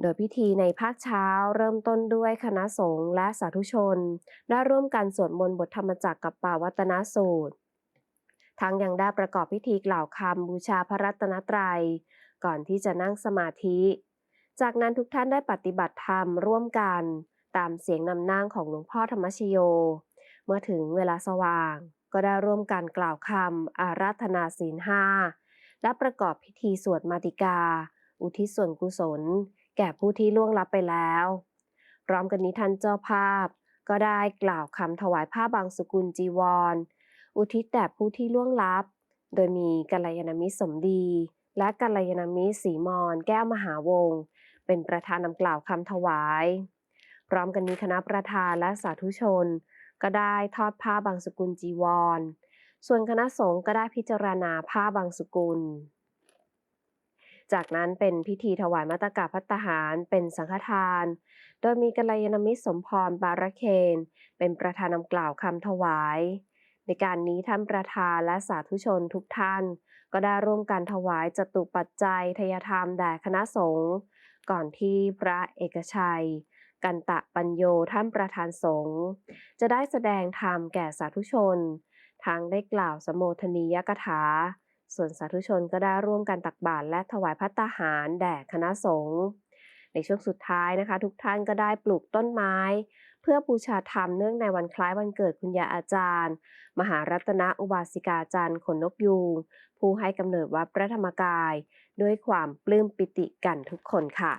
โดยพิธีในภาคเช้าเริ่มต้นด้วยคณะสงฆ์และสาธุชน ได้ร่วมกันสวดมนต์บทธรรมจักรกับป่าวัตนสูตร ทั้งยังได้ประกอบพิธีกล่าวคำบูชาพระรัตนตรัย ก่อนที่จะนั่งสมาธิ จากนั้นทุกท่านได้ปฏิบัติธรรมร่วมกัน ตามเสียงนำนั่งของหลวงพ่อธรรมชโย เมื่อถึงเวลาสว่าง ก็ได้ร่วมกันกล่าวคำอาราธนาศีลห้าและประกอบพิธีสวดมาติกา อุทิศส่วนกุศล แก่ผู้ที่ล่วงลับไปแล้ว พร้อมกันนี้ท่านเจ้าภาพ ก็ได้กล่าวคำถวายผ้าบางสกุลจีวร อุทิศแด่ผู้ที่ล่วงลับ โดยมีกัลยาณมิตรสมดี และกัลยาณมิตรสีมอนแก้วมหาวงศ์เป็นประธานนำกล่าวคำถวาย พร้อมกันนี้คณะประธานและสาธุชน ก็ได้ทอดผ้าบางสกุลจีวร ส่วนคณะสงฆ์ก็ได้พิจารณาผ้าบางสกุล จากนั้นเป็นพิธีถวายมาตกาพัตตาหารเป็นสังฆทาน โดยมีกัลยาณมิตรสมพรบารเคน เป็นประธานนำกล่าวคำถวาย ในการนี้ท่านประธานและสาธุชนทุกท่าน ก็ได้ร่วมกันถวายจตุปัจจัยทยธรรมแด่คณะสงฆ์ก่อนที่พระเอกชัย กันตะปัญโยท่านประธานสงฆ์จะได้แสดงธรรมแก่สาธุชน ทั้งได้กล่าวสมโภชนียกถา ส่วนสาธุชนก็ได้ร่วมกันตักบาตรและถวายพัตตาหารแด่คณะสงฆ์ในช่วงสุดท้ายนะคะ ทุกท่านก็ได้ปลูกต้นไม้ เพื่อบูชาธรรมเนื่องในวันคล้ายวันเกิดคุณยาอาจารย์ มหารัตนอุบาสิกาจารย์ขนนกยูงผู้ให้กำเนิดวัดพระธรรมกาย ด้วยความปลื้มปิติกันทุกคนค่ะ